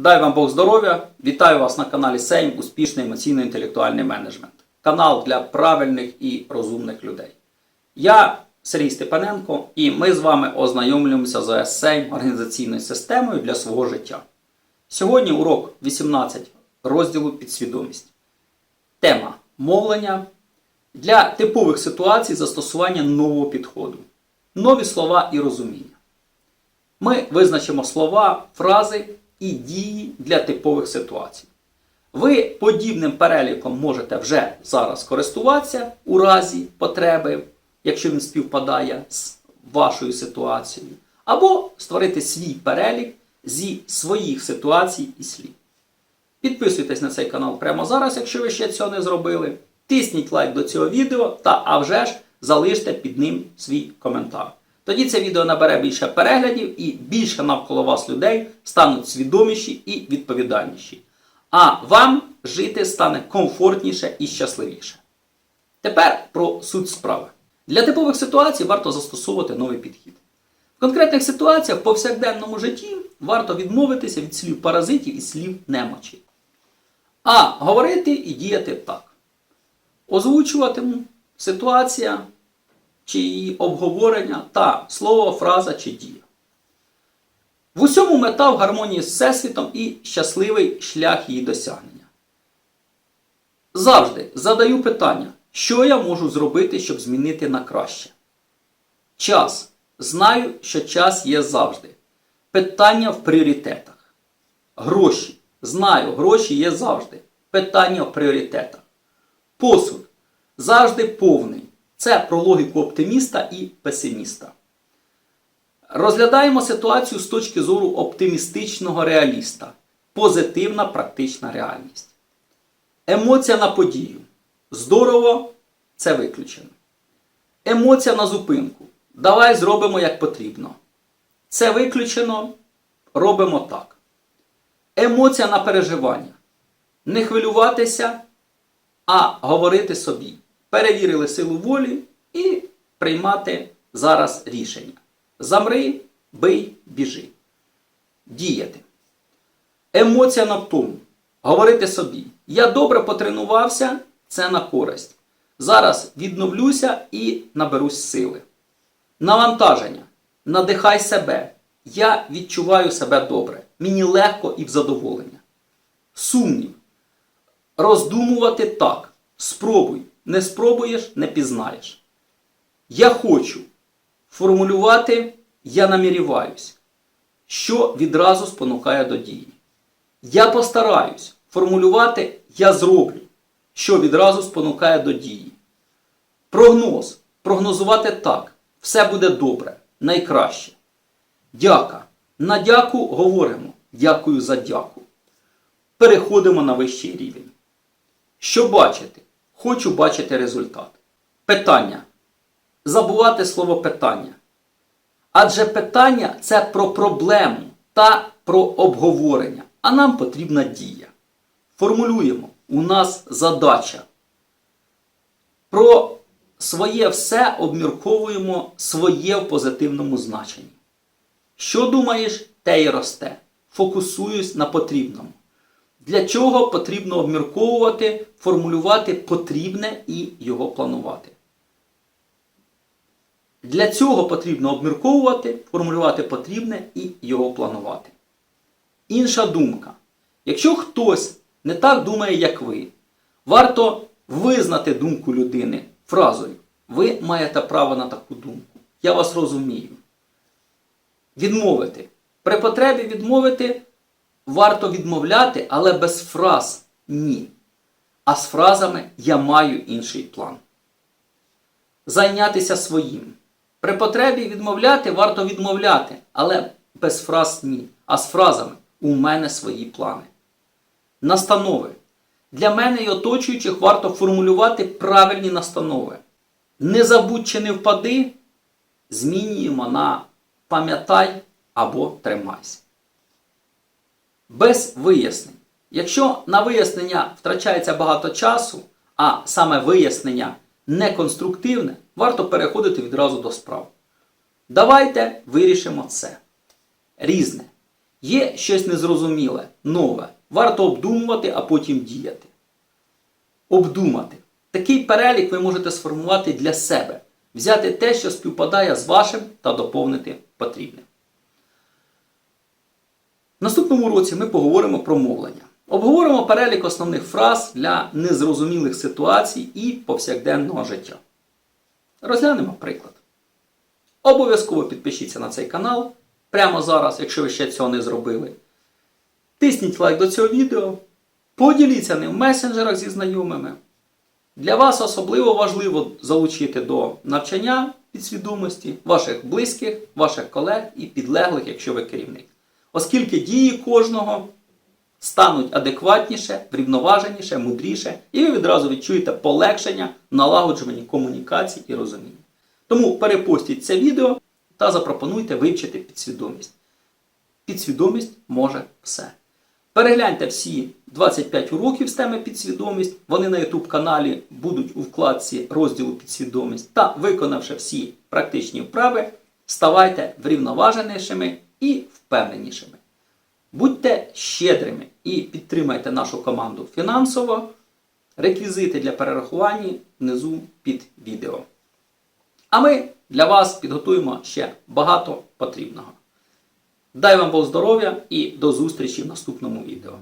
Дай вам Бог здоров'я! Вітаю вас на каналі Сейм Успішний емоційно-інтелектуальний менеджмент. Канал для правильних і розумних людей. Я Сергій Степаненко і ми з вами ознайомлюємося з Сейм організаційною системою для свого життя. Сьогодні урок 18 розділу підсвідомість. Тема мовлення для типових ситуацій застосування нового підходу. Нові слова і розуміння. Ми визначимо слова, фрази і дії для типових ситуацій. Ви подібним переліком можете вже зараз користуватися у разі потреби, якщо він співпадає з вашою ситуацією, або створити свій перелік зі своїх ситуацій і слів. Підписуйтесь на цей канал прямо зараз, якщо ви ще цього не зробили. Тисніть лайк до цього відео та а вже ж залиште під ним свій коментар. Тоді це відео набере більше переглядів і більше навколо вас людей стануть свідоміші і відповідальніші. А вам жити стане комфортніше і щасливіше. Тепер про суть справи. Для типових ситуацій варто застосовувати новий підхід. В конкретних ситуаціях в повсякденному житті варто відмовитися від слів паразитів і слів немочі. А говорити і діяти так. Озвучуватиму ситуація чи її обговорення та слово, фраза чи дія. В усьому мета в гармонії з Всесвітом і щасливий шлях її досягнення. Завжди задаю питання, що я можу зробити, щоб змінити на краще. Час. Знаю, що час є завжди. Питання в пріоритетах. Гроші. Знаю, гроші є завжди. Питання в пріоритетах. Посуд. Завжди повний. Це про логіку оптиміста і песиміста. Розглядаємо ситуацію з точки зору оптимістичного реаліста. Позитивна практична реальність. Емоція на подію. Здорово, це виключено. Емоція на зупинку. Давай зробимо як потрібно. Це виключено. Робимо так. Емоція на переживання. Не хвилюватися, а говорити собі. Перевірили силу волі і приймати зараз рішення. Замри, бий, біжи. Діяти. Емоція на втому. Говорити собі. Я добре потренувався, це на користь. Зараз відновлюся і наберусь сили. Навантаження. Надихай себе. Я відчуваю себе добре. Мені легко і в задоволення. Сумнів. Роздумувати так. Спробуй. Не спробуєш, не пізнаєш. Я хочу формулювати я наміріваюсь, що відразу спонукає до дії. Я постараюсь формулювати я зроблю, що відразу спонукає до дії. Прогноз. Прогнозувати так. Все буде добре, найкраще. Дяка. На дяку говоримо. Дякую за дяку. Переходимо на вищий рівень. Що бачити? Хочу бачити результат. Питання. Забувати слово питання. Адже питання це про проблему та про обговорення. А нам потрібна дія. Формулюємо. У нас задача. Про своє все обмірковуємо своє в позитивному значенні. Що думаєш, те й росте. Фокусуюсь на потрібному. Для чого потрібно обмірковувати, формулювати потрібне і його планувати. Для цього потрібно обмірковувати, формулювати потрібне і його планувати. Інша думка. Якщо хтось не так думає, як ви, варто визнати думку людини фразою. Ви маєте право на таку думку. Я вас розумію. Відмовити. При потребі відмовити варто відмовляти, але без фраз ні. А з фразами я маю інший план. Зайнятися своїм. При потребі відмовляти варто відмовляти, але без фраз ні. А з фразами у мене свої плани. Настанови. Для мене і оточуючих варто формулювати правильні настанови. Не забудь чи не впади, змінюємо на пам'ятай або тримайся. Без вияснень. Якщо на вияснення втрачається багато часу, а саме вияснення неконструктивне, варто переходити відразу до справ. Давайте вирішимо це. Різне. Є щось незрозуміле, нове. Варто обдумувати, а потім діяти. Обдумати. Такий перелік ви можете сформувати для себе, взяти те, що співпадає з вашим, та доповнити потрібне. Наступному році ми поговоримо про мовлення. Обговоримо перелік основних фраз для незрозумілих ситуацій і повсякденного життя. Розглянемо приклад. Обов'язково підпишіться на цей канал прямо зараз, якщо ви ще цього не зробили. Тисніть лайк до цього відео, поділіться ним в месенджерах зі знайомими. Для вас особливо важливо залучити до навчання підсвідомості ваших близьких, ваших колег і підлеглих, якщо ви керівник. Оскільки дії кожного стануть адекватніше, врівноваженіше, мудріше, і ви відразу відчуєте полегшення в налагоджуванні комунікацій і розуміння. Тому перепостіть це відео та запропонуйте вивчити підсвідомість. Підсвідомість може все. Перегляньте всі 25 уроків з теми підсвідомість. Вони на YouTube каналі будуть у вкладці розділу підсвідомість. Та виконавши всі практичні вправи, ставайте врівноваженішими і впевненішими. Будьте щедрими і підтримайте нашу команду фінансово. Реквізити для перерахування внизу під відео. А ми для вас підготуємо ще багато потрібного. Дай вам Бог здоров'я і до зустрічі в наступному відео.